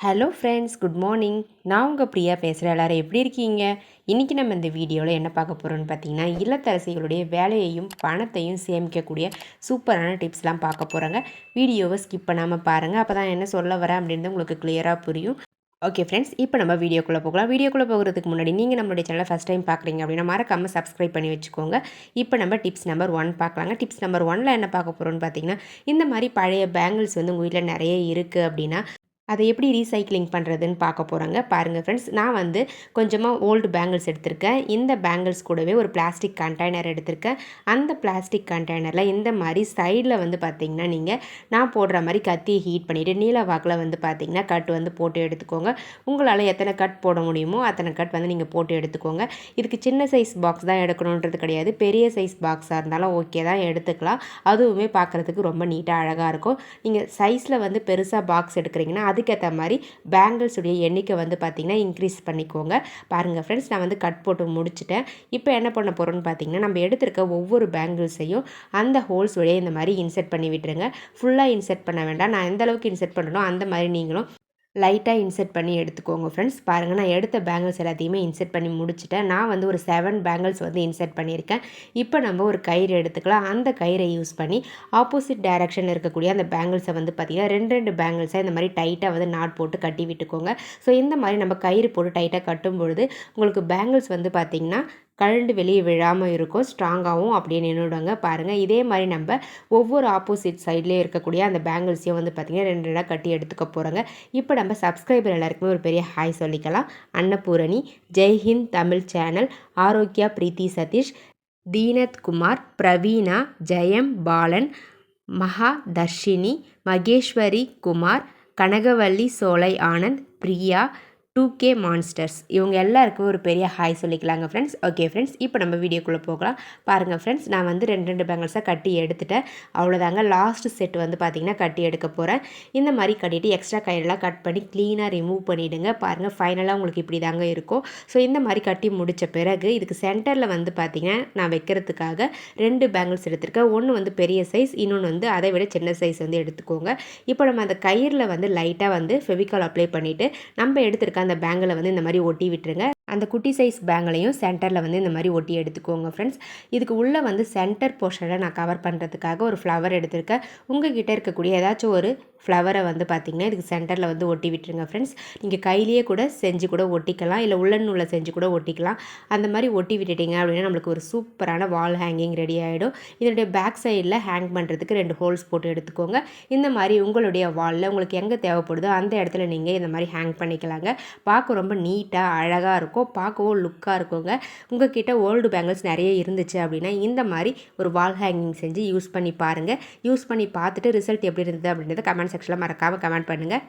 Hello friends good morning நான் உங்கள் பிரியா பேசுகிறேன் எல்லோரும் எப்படி இருக்கீங்க? இன்றைக்கி நம்ம இந்த வீடியோவில் என்ன பார்க்க போகிறோம்னு பார்த்தீங்கன்னா இல்லத்தரசிகளுடைய வேலையையும் பணத்தையும் சேமிக்கக்கூடிய சூப்பரான டிப்ஸ்லாம் பார்க்க போகிறோங்க வீடியோவை ஸ்கிப் பண்ணாமல் பாருங்கள் அப்போ தான் என்ன சொல்ல வரேன் அப்படின்றது உங்களுக்கு கிளியராக புரியும். ஓகே ஃப்ரெண்ட்ஸ் இப்போ நம்ம வீடியோக்குள்ளே போகலாம். வீடியோக்குள்ளே போகிறதுக்கு முன்னாடி நீங்கள் நம்மளுடைய சேனலை ஃபஸ்ட் டைம் பார்க்குறீங்க அப்படின்னா மறக்காமல் சப்ஸ்கிரைப் பண்ணி வச்சுக்கோங்க. இப்போ நம்ம டிப்ஸ் நம்பர் ஒன் பார்க்கலாங்க. டிப்ஸ் நம்பர் ஒனில் என்ன பார்க்க போகிறோம்னு பார்த்தீங்கன்னா இந்த மாதிரி பழைய பேங்கிள்ஸ் வந்து உங்கள் வீட்டில் நிறைய இருக்குது அப்படின்னா அதை எப்படி ரீசைக்ளிங் பண்ணுறதுன்னு பார்க்க போகிறாங்க பாருங்கள் ஃப்ரெண்ட்ஸ் நான் வந்து கொஞ்சமாக ஓல்டு பேங்கிள்ஸ் எடுத்திருக்கேன். இந்த பேங்கிள்ஸ் கூடவே ஒரு பிளாஸ்டிக் கண்டெய்னர் எடுத்திருக்கேன். அந்த பிளாஸ்டிக் கண்டெய்னரில் இந்த மாதிரி சைடில் வந்து பார்த்திங்கன்னா நீங்கள் நான் போடுற மாதிரி கத்தியை ஹீட் பண்ணிவிட்டு நீல வாக்கில் வந்து பார்த்திங்கன்னா கட் வந்து போட்டு எடுத்துக்கோங்க. உங்களால் எத்தனை கட் போட முடியுமோ அத்தனை கட் வந்து நீங்கள் போட்டு எடுத்துக்கோங்க. இதுக்கு சின்ன சைஸ் பாக்ஸ் தான் எடுக்கணுன்றது கிடையாது. பெரிய சைஸ் பாக்ஸாக இருந்தாலும் ஓகே தான் எடுத்துக்கலாம். அதுவுமே பார்க்குறதுக்கு ரொம்ப நீட்டாக அழகாக இருக்கும். நீங்கள் சைஸில் வந்து பெருசாக பாக்ஸ் எடுக்கிறீங்கன்னா அதுக்கேற்ற மாதிரி பேங்கிள்ஸுடைய எண்ணிக்கை வந்து பார்த்திங்கன்னா இன்க்ரீஸ் பண்ணிக்கோங்க. பாருங்கள் ஃப்ரெண்ட்ஸ் நான் வந்து கட் போட்டு முடிச்சிட்டேன். இப்போ என்ன பண்ண போகிறோன்னு பார்த்தீங்கன்னா நம்ம எடுத்திருக்க ஒவ்வொரு பேங்கிள்ஸையும் அந்த ஹோல்ஸ் வழியே இந்த மாதிரி இன்செர்ட் பண்ணி விட்டுருங்க. ஃபுல்லாக இன்செர்ட் பண்ண வேண்டாம். நான் எந்த அளவுக்கு இன்செர்ட் பண்ணணும் அந்த மாதிரி நீங்களும் லைட்டாக இன்செர்ட் பண்ணி எடுத்துக்கோங்க ஃப்ரெண்ட்ஸ் பாருங்கள் நான் எடுத்த பேங்கிள்ஸ் எல்லாத்தையுமே இன்செர்ட் பண்ணி முடிச்சுட்டேன். நான் வந்து ஒரு செவன் பேங்கிள்ஸ் வந்து இன்செர்ட் பண்ணியிருக்கேன். இப்போ நம்ம ஒரு கயிறு எடுத்துக்கலாம். அந்த கயிறை யூஸ் பண்ணி ஆப்போசிட் டைரக்ஷனில் இருக்கக்கூடிய அந்த பேங்கிள்ஸை வந்து பார்த்திங்கன்னா ரெண்டு ரெண்டு பேங்கிள்ஸை இந்த மாதிரி டைட்டாக வந்து நாட் போட்டு கட்டி விட்டுக்கோங்க. ஸோ இந்த மாதிரி நம்ம கயிறு போட்டு டைட்டாக கட்டும் பொழுது உங்களுக்கு பேங்கிள்ஸ் வந்து பார்த்திங்கன்னா கழண்டு வெளியே விழாமல் இருக்கும் ஸ்ட்ராங்காகவும் அப்படியே நின்றுடுங்க பாருங்கள் இதே மாதிரி நம்ம ஒவ்வொரு ஆப்போசிட் சைட்லேயே இருக்கக்கூடிய அந்த பேங்கிள்ஸையும் வந்து பார்த்திங்கன்னா ரெண்டு ரெண்டாக கட்டி எடுத்துக்க போகிறோங்க இப்போ நம்ம சப்ஸ்கிரைபர் எல்லாருக்குமே ஒரு பெரிய ஹாய் சொல்லிக்கலாம். Annapoorani Jaihind Tamil channel Arokya Preethi Sathish Deenath Kumar Praveena Jayam Balan Maha Dharshini Maheswari Kumar Kanagavalli Solai Anand Priya two K monsters இவங்க எல்லாருக்கும் ஒரு பெரிய ஹாய் சொல்லிக்கலாங்க ஃப்ரெண்ட்ஸ் ஓகே ஃப்ரெண்ட்ஸ் இப்போ நம்ம வீடியோக்குள்ளே போகலாம். பாருங்கள் ஃப்ரெண்ட்ஸ் நான் வந்து ரெண்டு ரெண்டு பேங்கிள்ஸாக கட்டி எடுத்துட்டேன். அவ்வளோதாங்க லாஸ்ட் செட் வந்து பார்த்திங்கன்னா கட்டி எடுக்க போகிறேன் இந்த மாதிரி கட்டிட்டு எக்ஸ்ட்ரா கயிறெல்லாம் கட் பண்ணி க்ளீனாக ரிமூவ் பண்ணிவிடுங்க பாருங்கள் ஃபைனலாக உங்களுக்கு இப்படி தாங்க இருக்கும். ஸோ இந்த மாதிரி கட்டி முடித்த பிறகு இதுக்கு சென்டரில் வந்து பார்த்திங்கன்னா நான் வைக்கிறதுக்காக ரெண்டு பேங்கிள்ஸ் எடுத்திருக்கேன். ஒன்று வந்து பெரிய சைஸ் இன்னொன்று வந்து அதை விட சின்ன சைஸ் வந்து எடுத்துக்கோங்க. இப்போ நம்ம அந்த கயிறில் வந்து லைட்டாக வந்து ஃபெவிகால் அப்ளை பண்ணிவிட்டு நம்ம எடுத்திருக்க அந்த பேங்கில் வந்து இந்த மாதிரி ஒட்டி விட்டுருங்க. அந்த குட்டி சைஸ் பேங்களையும் சென்டரில் வந்து இந்த மாதிரி ஒட்டி எடுத்துக்கோங்க ஃப்ரெண்ட்ஸ் இதுக்கு உள்ளே வந்து சென்டர் போர்ஷனை நான் கவர் பண்ணுறதுக்காக ஒரு ஃப்ளவர் எடுத்திருக்கேன். உங்கள் கிட்டே இருக்கக்கூடிய ஏதாச்சும் ஒரு ஃப்ளவரை வந்து பார்த்திங்கன்னா இதுக்கு சென்டரில் வந்து ஒட்டி விட்டுருங்க ஃப்ரெண்ட்ஸ் நீங்கள் கையிலேயே கூட செஞ்சு கூட ஒட்டிக்கலாம் இல்லை உள்ள நூலில் செஞ்சு கூட ஒட்டிக்கலாம். அந்த மாதிரி ஒட்டி விட்டுட்டிங்க அப்படின்னா நம்மளுக்கு ஒரு சூப்பரான வால் ஹேங்கிங் ரெடி ஆகிடும் இதனுடைய பேக் சைடில் ஹேங் பண்ணுறதுக்கு ரெண்டு ஹோல்ஸ் போட்டு எடுத்துக்கோங்க. இந்த மாதிரி உங்களுடைய வாலில் உங்களுக்கு எங்கே தேவைப்படுதோ அந்த இடத்துல நீங்கள் இந்த மாதிரி ஹேங் பண்ணிக்கலாங்க. பார்க்க ரொம்ப நீட்டாக அழகாக இருக்கும். பார்க்கவும் லுக்காக இருக்குங்க உங்கள் கிட்ட ஓல்டு பேங்கிள்ஸ் நிறைய இருந்துச்சு அப்படின்னா இந்த மாதிரி ஒரு வால் ஹேங்கிங் செஞ்சு யூஸ் பண்ணி பாருங்கள் யூஸ் பண்ணி பார்த்துட்டு ரிசல்ட் எப்படி இருந்தது அப்படின்றத கமெண்ட் செக்ஷனில் மறக்காமல் கமெண்ட் பண்ணுங்கள்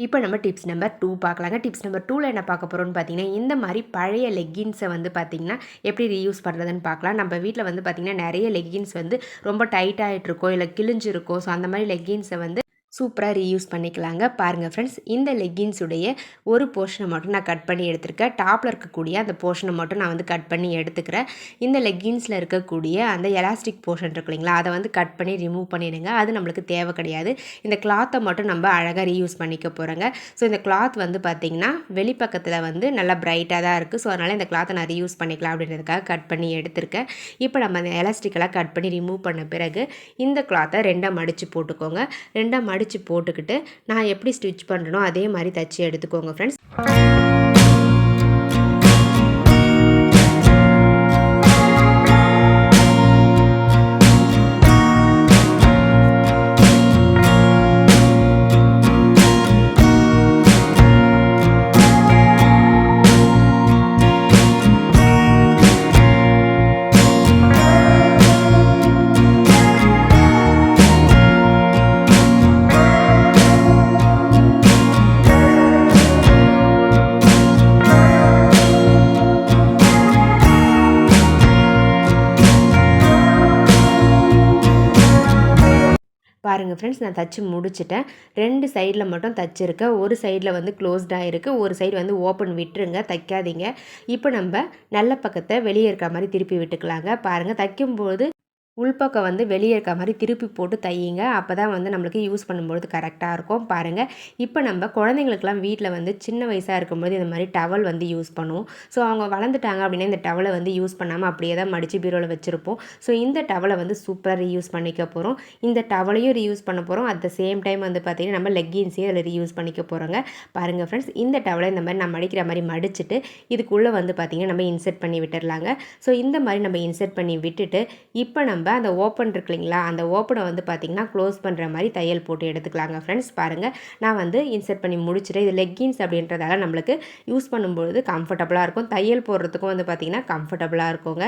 இப்போ நம்ம டிப்ஸ் நம்பர் டூ பார்க்கலாங்க. டிப்ஸ் நம்பர் டூவில் என்ன பார்க்க போகிறோம்னு பார்த்தீங்கன்னா இந்த மாதிரி பழைய லெக்கின்ஸை வந்து பார்த்திங்கன்னா எப்படி ரீயூஸ் பண்ணுறதுன்னு பார்க்கலாம். நம்ம வீட்டில் வந்து பார்த்திங்கன்னா நிறைய லெக்கின்ஸ் வந்து ரொம்ப டைட் ஆகிட்டு இருக்கோ இல்லை கிழிஞ்சிருக்கோ ஸோ அந்த மாதிரி லெக்கின்ஸை வந்து சூப்பராக ரீயூஸ் பண்ணிக்கலாங்க. பாருங்கள் ஃப்ரெண்ட்ஸ் இந்த லெக்கின்ஸுடைய ஒரு போர்ஷனை மட்டும் நான் கட் பண்ணி எடுத்துருக்கேன். டாப்பில் இருக்கக்கூடிய அந்த போர்ஷனை மட்டும் நான் வந்து கட் பண்ணி எடுத்துக்கிறேன். இந்த லெக்கின்ஸில் இருக்கக்கூடிய அந்த எலாஸ்டிக் போர்ஷன் இருக்கு இல்லைங்களா அதை வந்து கட் பண்ணி ரிமூவ் பண்ணிடுங்க. அது நம்மளுக்கு தேவை கிடையாது. இந்த கிளாத்தை மட்டும் நம்ம அழகாக ரீயூஸ் பண்ணிக்க போகிறோங்க ஸோ இந்த கிளாத் வந்து பார்த்திங்கன்னா வெளிப்பக்கத்தில் வந்து நல்லா பிரைட்டாக தான் இருக்குது ஸோ அதனால் இந்த கிளாத்தை நான் ரீயூஸ் பண்ணிக்கலாம் அப்படின்றதுக்காக கட் பண்ணி எடுத்திருக்கேன். இப்போ நம்ம அந்த எலாஸ்டிக்கெல்லாம் கட் பண்ணி ரிமூவ் பண்ண பிறகு இந்த கிளாத்தை ரெண்டாக மடித்து போட்டுக்கோங்க. ரெண்டாக மடித்து போட்டுக்கிட்டு நான் எப்படி ஸ்டிச் பண்ணுறனோ அதே மாதிரி தச்சு எடுத்துக்கோங்க ஃப்ரெண்ட்ஸ் நான் தச்சு முடிச்சிட்டேன். ரெண்டு சைடில் மட்டும் தைச்சிருக்கேன் ஒரு சைடில் வந்து க்ளோஸ்டாக இருக்குது ஒரு சைடு வந்து ஓப்பன் விட்டுருங்க. தைக்காதீங்க. இப்போ நம்ம நல்ல பக்கத்தை வெளியே இருக்கிற மாதிரி திருப்பி விட்டுக்கலாங்க. பாருங்கள் தைக்கும்போது உள்பக்கம் வந்து வெளியே இருக்க மாதிரி திருப்பி போட்டு தையுங்க. அப்போ தான் வந்து நம்மளுக்கு யூஸ் பண்ணும்பொழுது கரெக்டாக இருக்கும். பாருங்கள் இப்போ நம்ம குழந்தைங்களுக்குலாம் வீட்டில் வந்து சின்ன வயசாக இருக்கும்போது இந்த மாதிரி டவல் வந்து யூஸ் பண்ணுவோம். ஸோ அவங்க வளர்ந்துட்டாங்க அப்படின்னா இந்த டவலை வந்து யூஸ் பண்ணாமல் அப்படியே தான் மடித்து பீரோவில் வச்சுருப்போம். ஸோ இந்த டவலை வந்து சூப்பராக ரீயூஸ் பண்ணிக்க போகிறோம் இந்த டவலையும் ரீயூஸ் பண்ண போகிறோம் அட் த சேம் டைம் வந்து பார்த்திங்கன்னா நம்ம லெக்கின்ஸையும் அதில் ரீயூஸ் பண்ணிக்க போகிறோங்க பாருங்கள் ஃப்ரெண்ட்ஸ் இந்த டவலை இந்த மாதிரி நம்ம மடிக்கிற மாதிரி மடிச்சுட்டு இதுக்குள்ளே வந்து பார்த்திங்கன்னா நம்ம இன்செர்ட் பண்ணி விட்டுடலாங்க ஸோ இந்த மாதிரி நம்ம இன்செர்ட் பண்ணி விட்டுட்டு இப்போ நம்ம நம்ம அந்த ஓப்பன் இருக்கு இல்லைங்களா அந்த ஓப்பனை வந்து பார்த்திங்கன்னா க்ளோஸ் பண்ணுற மாதிரி தையல் போட்டு எடுத்துக்கலாங்க ஃப்ரெண்ட்ஸ் பாருங்கள் நான் வந்து இன்சர்ட் பண்ணி முடிச்சுட்டு இது லெக்கின்ஸ் அப்படின்றதால நம்மளுக்கு யூஸ் பண்ணும்பொழுது கம்ஃபர்டபுளாக இருக்கும். தையல் போடுறதுக்கும் வந்து பார்த்திங்கன்னா கம்ஃபர்டபுளாக இருக்குங்க.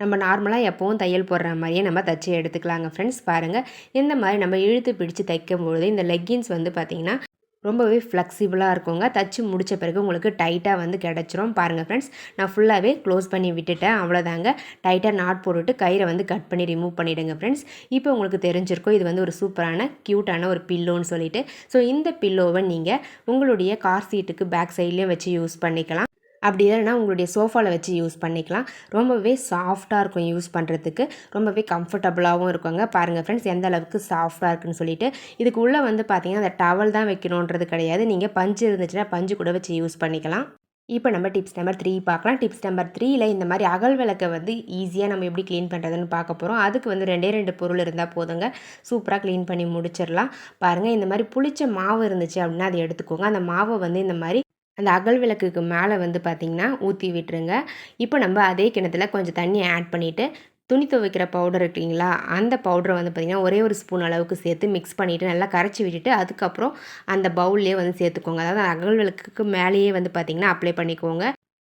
நம்ம நார்மலாக எப்போவும் தையல் போடுற மாதிரியே நம்ம தச்சு எடுத்துக்கலாங்க ஃப்ரெண்ட்ஸ் பாருங்கள் இந்த மாதிரி நம்ம இழுத்து பிடிச்சு தைக்கும் பொழுது இந்த லெக்கின்ஸ் வந்து பார்த்திங்கன்னா ரொம்பவே ஃப்ளெக்சிபிளாக இருக்குங்க. தச்சு முடித்த பிறகு உங்களுக்கு டைட்டாக வந்து கிடச்சிரும். பாருங்கள் ஃப்ரெண்ட்ஸ் நான் ஃபுல்லாகவே க்ளோஸ் பண்ணி விட்டுட்டேன். அவ்வளோதாங்க டைட்டாக நாட் போட்டுட்டு கயிறை வந்து கட் பண்ணி ரிமூவ் பண்ணிவிடுங்க ஃப்ரெண்ட்ஸ் இப்போ உங்களுக்கு தெரிஞ்சிருக்கும் இது வந்து ஒரு சூப்பரான க்யூட்டான ஒரு பில்லோன்னு சொல்லிட்டு. ஸோ இந்த பில்லோவை நீங்கள் உங்களுடைய கார் சீட்டுக்கு பேக் சைட்லேயும் வச்சு யூஸ் பண்ணிக்கலாம். அப்படி இல்லைன்னா உங்களுடைய சோஃபாவில் வச்சு யூஸ் பண்ணிக்கலாம். ரொம்பவே சாஃப்டாக இருக்கும் யூஸ் பண்ணுறதுக்கு ரொம்பவே கம்ஃபர்டபுளாகவும் இருக்குங்க. பாருங்கள் ஃப்ரெண்ட்ஸ் எந்த அளவுக்கு சாஃப்டாக இருக்குன்னு சொல்லிட்டு. இதுக்கு உள்ளே வந்து பார்த்தீங்கன்னா அந்த டவல் தான் வைக்கணுன்றது கிடையாது. நீங்கள் பஞ்சு இருந்துச்சுன்னா பஞ்சு கூட வச்சு யூஸ் பண்ணிக்கலாம். இப்போ நம்ம டிப்ஸ் நம்பர் த்ரீ பார்க்கலாம் டிப்ஸ் நம்பர் த்ரீயில் இந்த மாதிரி அகல் விளக்கை வந்து ஈஸியாக நம்ம எப்படி க்ளீன் பண்ணுறதுன்னு பார்க்க போகிறோம் அதுக்கு வந்து ரெண்டே ரெண்டு பொருள் இருந்தால் போதுங்க. சூப்பராக க்ளீன் பண்ணி முடிச்சிடலாம். பாருங்கள் இந்த மாதிரி புளிச்ச மாவு இருந்துச்சு அப்படின்னா அதை எடுத்துக்கோங்க. அந்த மாவை வந்து இந்த மாதிரி அந்த அகல் விளக்குக்கு மேலே வந்து பார்த்திங்கன்னா ஊற்றி விட்டுருங்க. இப்போ நம்ம அதே கிணத்துல கொஞ்சம் தண்ணி ஆட் பண்ணிவிட்டு துணி துவைக்கிற பவுடர் இருக்குங்களா அந்த பவுடரை வந்து பார்த்திங்கன்னா ஒரே ஒரு ஸ்பூன் அளவுக்கு சேர்த்து மிக்ஸ் பண்ணிவிட்டு நல்லா கரைச்சி விட்டுட்டு அதுக்கப்புறம் அந்த பவுல்லே வந்து சேர்த்துக்கோங்க. அதாவது அகல் விளக்குக்கு மேலேயே வந்து பார்த்திங்கன்னா அப்ளை பண்ணிக்கோங்க.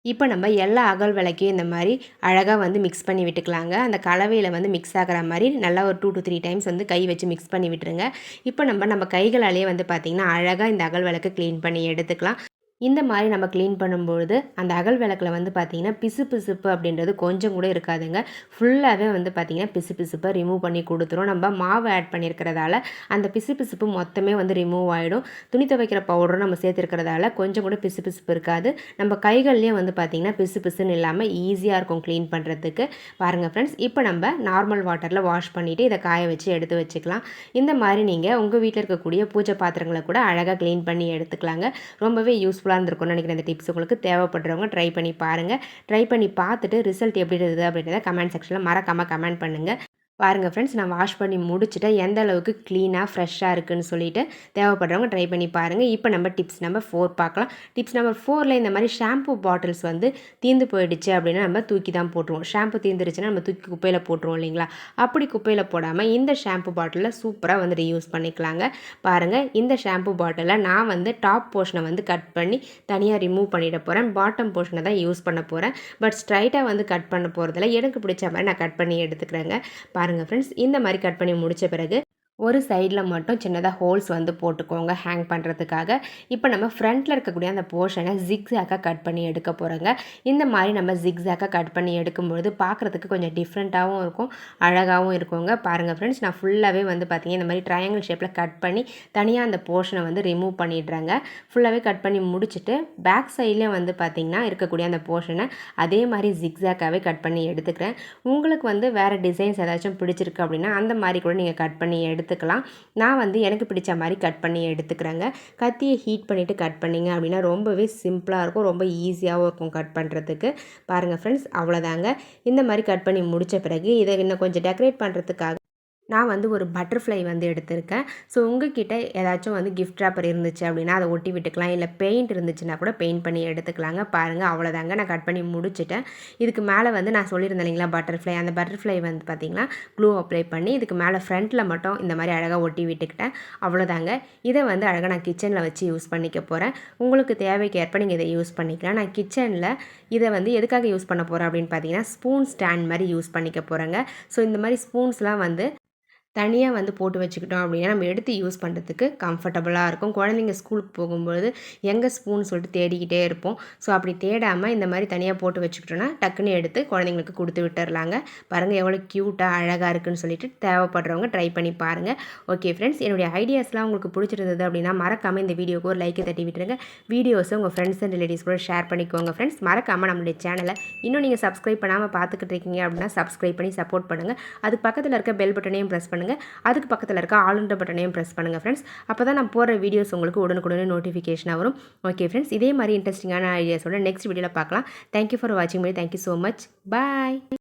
இப்போ நம்ம எல்லா அகல் விளக்கையும் இந்த மாதிரி அழகாக வந்து மிக்ஸ் பண்ணி விட்டுக்கலாங்க. அந்த கலவையில் வந்து மிக்ஸ் ஆகிற மாதிரி நல்லா ஒரு டூ டு த்ரீ டைம்ஸ் வந்து கை வச்சு மிக்ஸ் பண்ணி விட்டுருங்க. இப்போ நம்ம நம்ம கைகளாலேயே வந்து பார்த்திங்கன்னா அழகாக இந்த அகல் விளக்கு க்ளீன் பண்ணி எடுத்துக்கலாம். இந்த மாதிரி நம்ம க்ளீன் பண்ணும்பொழுது அந்த அகல் விளக்கில் வந்து பார்த்திங்கன்னா பிசு பிசுப்பு அப்படின்றது கொஞ்சம் கூட இருக்காதுங்க. ஃபுல்லாகவே வந்து பார்த்திங்கன்னா பிசு பிசுப்பை ரிமூவ் பண்ணி கொடுத்துரும். நம்ம மாவு ஆட் பண்ணியிருக்கிறதால அந்த பிசு பிசுப்பு மொத்தமே வந்து ரிமூவ் ஆகிடும் துணி துவைக்கிற பவுடரும் நம்ம சேர்த்துருக்கிறதால கொஞ்சம் கூட பிசு பிசுப்பு இருக்காது. நம்ம கைகள்லேயே வந்து பார்த்திங்கன்னா பிசு பிசுன்னு இல்லாமல் ஈஸியாக இருக்கும் க்ளீன் பண்ணுறதுக்கு பாருங்கள் ஃப்ரெண்ட்ஸ் இப்போ நம்ம நார்மல் வாட்டரில் வாஷ் பண்ணிவிட்டு இதை காய வச்சு எடுத்து வச்சுக்கலாம். இந்த மாதிரி நீங்கள் உங்கள் வீட்டில் இருக்கக்கூடிய பூஜை பாத்திரங்களை கூட அழகாக க்ளீன் பண்ணி எடுத்துக்கலாங்க. ரொம்பவே யூஸ்ஃபுல் யூஸ்ஃபுல்லாக இருந்திருக்கும்னு நினைக்கிறேன். இந்த டிப்ஸ் உங்களுக்கு தேவைப்படுறவங்க ட்ரை பண்ணி பாருங்கள் ட்ரை பண்ணி பார்த்துட்டு ரிசல்ட் எப்படி இருக்குது அப்படின்றத கமெண்ட் செக்ஷனில் மறக்காமல் கமெண்ட் பண்ணுங்கள் பாருங்கள் ஃப்ரெண்ட்ஸ் நான் வாஷ் பண்ணி முடிச்சுட்டு எந்த அளவுக்கு க்ளீனாக ஃப்ரெஷ்ஷாக இருக்குதுன்னு சொல்லிட்டு தேவைப்படுறவங்க ட்ரை பண்ணி பாருங்கள் இப்போ நம்ம டிப்ஸ் நம்பர் ஃபோர் பார்க்கலாம். டிப்ஸ் நம்பர் ஃபோரில் இந்த மாதிரி ஷாம்பு பாட்டில்ஸ் வந்து தீர்ந்து போயிடுச்சு அப்படின்னா நம்ம தூக்கி தான் போட்டுருவோம். ஷாம்பு தீர்ந்துருச்சுன்னா நம்ம தூக்கி குப்பையில் போட்டுருவோம் இல்லைங்களா? அப்படி குப்பையில் போடாமல் இந்த ஷாம்பு பாட்டிலில் சூப்பராக வந்து யூஸ் பண்ணிக்கலாங்க. பாருங்கள் இந்த ஷாம்பு பாட்டிலில் நான் வந்து டாப் போர்ஷனை வந்து கட் பண்ணி தனியாக ரிமூவ் பண்ணிட போகிறேன் பாட்டம் போர்ஷனை தான் யூஸ் பண்ண போகிறேன் பட் ஸ்ட்ரைட்டாக வந்து கட் பண்ண போகிறதில்ல எனக்கு பிடிச்ச மாதிரி நான் கட் பண்ணி எடுத்துக்கிறேங்க. பாருங்கள் ஃப்ரெண்ட்ஸ் இந்த மாதிரி கட் பண்ணி முடித்த பிறகு ஒரு சைடில் மட்டும் சின்னதாக ஹோல்ஸ் வந்து போட்டுக்கோங்க ஹேங் பண்ணுறதுக்காக இப்போ நம்ம ஃப்ரண்ட்டில் இருக்கக்கூடிய அந்த போர்ஷனை ஜிக்ஸாக்காக கட் பண்ணி எடுக்க போகிறோங்க இந்த மாதிரி நம்ம ஜிக்ஸாக்காக கட் பண்ணி எடுக்கும்பொழுது பார்க்குறதுக்கு கொஞ்சம் டிஃப்ரெண்ட்டாகவும் இருக்கும் அழகாகவும் இருக்குங்க. பாருங்கள் ஃப்ரெண்ட்ஸ் நான் ஃபுல்லாகவே வந்து பார்த்திங்க இந்த மாதிரி ட்ரையாங்கிள் ஷேப்பில் கட் பண்ணி தனியாக அந்த போர்ஷனை வந்து ரிமூவ் பண்ணிடுறாங்க. ஃபுல்லாகவே கட் பண்ணி முடிச்சுட்டு பேக் சைட்லேயும் வந்து பார்த்திங்கன்னா இருக்கக்கூடிய அந்த போர்ஷனை அதே மாதிரி ஜிக்ஸாக்காகவே கட் பண்ணி எடுத்துக்கிறேன். உங்களுக்கு வந்து வேறு டிசைன்ஸ் ஏதாச்சும் பிடிச்சிருக்கு அப்படின்னா அந்த மாதிரி கூட நீங்கள் கட் பண்ணி எடுத்து எடுத்துக்கலாம். நான் வந்து எனக்கு பிடிச்ச மாதிரி கட் பண்ணி எடுத்துக்கிறேங்க. கத்தியை ஹீட் பண்ணிவிட்டு கட் பண்ணிங்க அப்படின்னா ரொம்பவே சிம்பிளாக இருக்கும். ரொம்ப ஈஸியாகவும் இருக்கும் கட் பண்ணுறதுக்கு பாருங்கள் ஃப்ரெண்ட்ஸ் அவ்வளோதாங்க இந்த மாதிரி கட் பண்ணி முடித்த பிறகு இதை இன்னும் கொஞ்சம் டெக்கரேட் பண்ணுறதுக்காக நான் வந்து ஒரு பட்டர்ஃப்ளை வந்து எடுத்திருக்கேன். ஸோ உங்ககிட்ட ஏதாச்சும் வந்து கிஃப்ட் ராப்பர் இருந்துச்சு அப்படின்னா அதை ஒட்டி விட்டுக்கலாம். இல்லை பெயிண்ட் இருந்துச்சுன்னா கூட பெயிண்ட் பண்ணி எடுத்துக்கலாங்க. பாருங்கள் அவ்வளோதாங்க நான் கட் பண்ணி முடிச்சுட்டேன். இதுக்கு மேலே வந்து நான் சொல்லியிருந்தேன் இல்லைங்களா பட்டர்ஃப்ளை அந்த பட்டர்ஃப்ளை வந்து பார்த்திங்கன்னா க்ளூ அப்ளை பண்ணி இதுக்கு மேலே ஃப்ரண்ட்டில் மட்டும் இந்த மாதிரி அழகாக ஒட்டி விட்டுக்கிட்டேன். அவ்வளோதாங்க இதை வந்து அழகாக நான் கிச்சனில் வச்சு யூஸ் பண்ணிக்க போகிறேன் உங்களுக்கு தேவைக்கேற்ப நீங்கள் இதை யூஸ் பண்ணிக்கலாம். நான் கிச்சனில் இதை வந்து எதுக்காக யூஸ் பண்ண போகிறேன் அப்படின்னு பார்த்தீங்கன்னா ஸ்பூன் ஸ்டாண்ட் மாதிரி யூஸ் பண்ணிக்க போகிறேங்க ஸோ இந்த மாதிரி ஸ்பூன்ஸ்லாம் வந்து தனியாக வந்து போட்டு வச்சுக்கிட்டோம் அப்படின்னா நம்ம எடுத்து யூஸ் பண்ணுறதுக்கு கம்ஃபர்டபுளாக இருக்கும். குழந்தைங்க ஸ்கூலுக்கு போகும்பொழுது எங்கே ஸ்பூன் சொல்லிட்டு தேடிக்கிட்டே இருப்போம். ஸோ அப்படி தேடாமல் இந்த மாதிரி தனியாக போட்டு வச்சுக்கிட்டோன்னா டக்குன்னு எடுத்து குழந்தைங்களுக்கு கொடுத்து விட்டுறலாங்க. பாருங்கள் எவ்வளோ க்யூட்டாக அழகாக இருக்குன்னு சொல்லிட்டு தேவைப்படுறவங்க ட்ரை பண்ணி பாருங்கள் ஓகே ஃப்ரெண்ட்ஸ் என்னுடைய ஐடியாஸ்லாம் உங்களுக்கு பிடிச்சிருந்தது அப்படின்னா மறக்காமல் இந்த வீடியோக்கு ஒரு லைக்கை தட்டி விட்டுருங்க. வீடியோஸை உங்கள் ஃப்ரெண்ட்ஸ் அண்ட் ரிலேட்டிவ்ஸ் கூட ஷேர் பண்ணிக்கோங்க ஃப்ரெண்ட்ஸ் மறக்காமல் நம்மளுடைய சேனலை இன்னும் நீங்கள் சப்ஸ்கிரைப் பண்ணாமல் பார்த்துக்கிட்டு இருக்கீங்க அப்படின்னா சப்ஸ்கிரைப் பண்ணி சப்போர்ட் பண்ணுங்கள் அதுக்கு பக்கத்தில் இருக்க பெல் பட்டனையும் ப்ரெஸ் பண்ணுங்கள் அதுக்கு பக்கத்தில் இருக்க ஆளுன்ற பட்டனையும் ப்ரெஸ் பண்ணுங்கள் ஃப்ரெண்ட்ஸ் அப்போ தான் நான் போடுற வீடியோஸ் உங்களுக்கு உடனுக்குடனே நோட்டிஃபிகேஷனாக வரும். ஓகே ஃப்ரெண்ட்ஸ் இதே மாதிரி இன்ட்ரெஸ்டிங்கான ஐடியாஸோட நெக்ஸ்ட் வீடியோவில் பார்க்கலாம். தேங்க்யூ ஃபார் வாட்சிங் me thank you so much bye